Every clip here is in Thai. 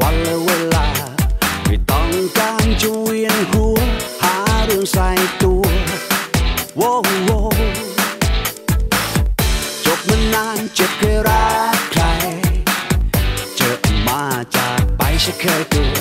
วันและเวลา ไม่ต้องการจะเวียนหัว หาเรื่องใส่ตัวโว้โวจบมานานเจ็บเคยรักใคร เจอมาจากไปฉันเคยตัว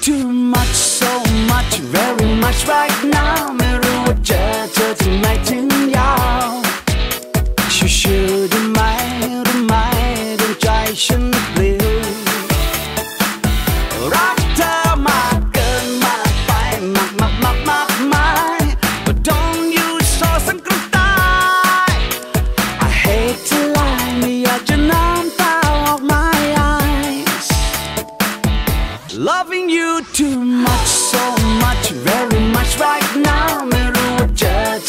too much so much very much right now ไม่รู้ว่าเจอเธอที่ไหนถึงยาวชิวๆได้ไหมรู้ไหมดวงใจฉัน Loving you too much so much very much right now ไม่รู้ว่าเจอเ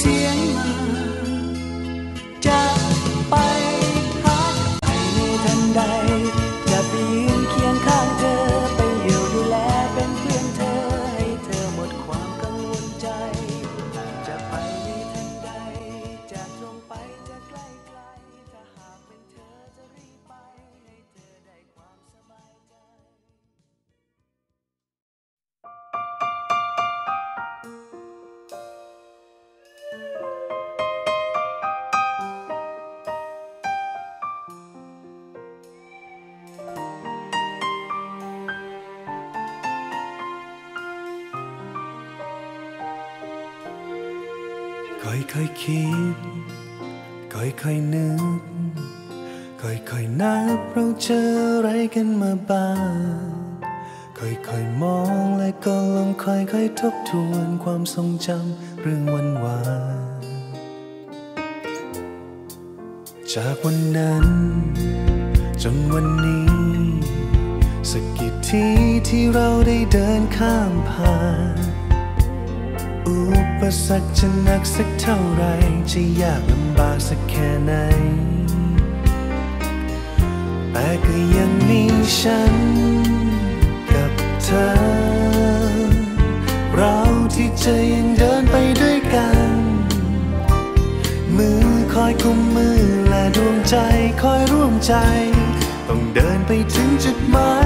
เสียงมา ค่อยค่อยๆคิด ค่อยค่อยนึก ค่อยค่อยนับเราเจออะไรกันมาบ้าง ค่อยค่อยมองและก็ลองค่อยค่อยทบทวนความทรงจำเรื่องวันวานจากวันนั้น จนวันนี้ สักกี่ทีที่เราได้เดินข้ามผ่าน อุปสรรคจะหนักสักเท่าไร จะยากลำบากสักแค่ไหน แต่ก็ยังมีฉันกับเธอ เราที่จะยังเดินไปด้วยกัน มือคอยกุมมือและดวงใจคอยร่วมใจ ต้องเดินไปถึงจุดหมาย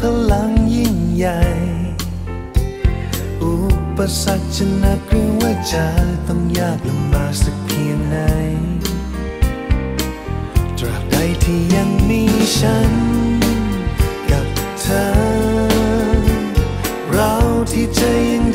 พลังยิ่งใหญ่ อุปสรรคจะหนักหรือว่าจะต้องยากลำบากสักเพียงไหนตราบใดที่ยังมีฉัน กับเธอ เราที่จะยัง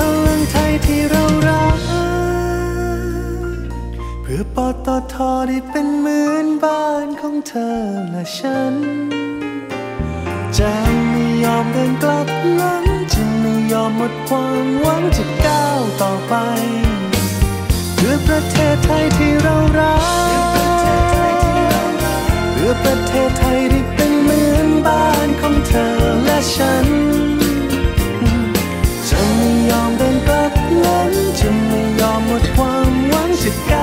พลังไทยที่เรารัก เพื่อปตทได้เป็นเหมือนบ้านของเธอและฉัน จะไม่ยอมเดินกลับหลังจะไม่ยอมหมดความหวังจะก้าวต่อไปเพื่อประเทศไทยที่เรารักเพื่อประเทศไทย to go.